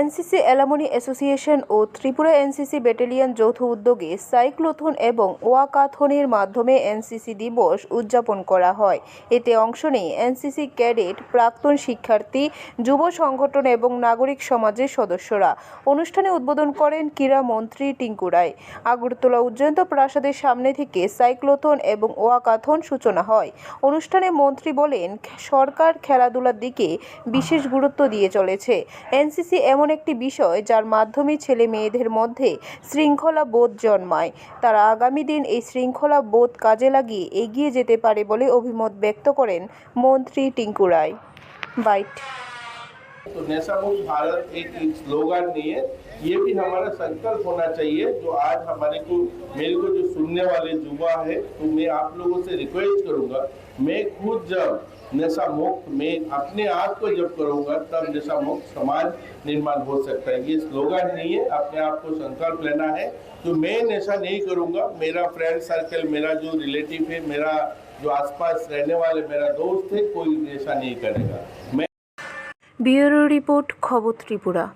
NCC alumni association ও Tripura NCC battalion যৌথ উদ্যোগে সাইক্লোথন এবং ওয়াকাথনের মাধ্যমে এনসিসি দিবস উদযাপন করা হয়। এতে অংশ নেয় এনসিসি ক্যাডেট, প্রাক্তন শিক্ষার্থী, যুব সংগঠন এবং নাগরিক সমাজের সদস্যরা। অনুষ্ঠানে উদ্বোধন করেন ক্রীড়া মন্ত্রী টিঙ্কু রায়। আগরতলা উজ্জয়ন্ত প্রাসাদের সামনে থেকে সাইক্লোথন এবং ওয়াকাথন সূচনা হয়। অনুষ্ঠানে মন্ত্রী বলেন, সরকার খেলাধুলার দিকে বিশেষ গুরুত্ব দিয়ে চলেছে। এনসিসি এমন একটি বিষয় যার মাধ্যমে ছেলে মেয়েদের মধ্যে শৃঙ্খলা বোধ জন্মায় তারা আগামী দিন এই শৃঙ্খলা বোধ কাজে লাগিয়ে এগিয়ে যেতে পারে বলে অভিমত ব্যক্ত করেন মন্ত্রী টিঙ্কু রায় বাইট तो नशा मुक्त भारत एक स्लोगन नहीं है ये भी हमारा संकल्प होना चाहिए जो आज हमारे को मेरे को जो सुनने वाले युवा है तो मैं आप लोगों से रिक्वेस्ट करूँगा, मैं खुद जब नशा मुक्त, में अपने आप को जब करूँगा, तब नशा मुक्त समाज निर्माण हो सकता है। ये स्लोगन नहीं है, अपने आप को संकल्प लेना है तो मैं नशा नहीं करूँगा। मेरा फ्रेंड सर्कल मेरा जो रिलेटिव है, मेरा जो आसपास रहने वाले, मेरा दोस्त है, कोई नशा नहीं करेगा। मैं ब्यूरो रिपोर्ट खबर त्रिपुरा।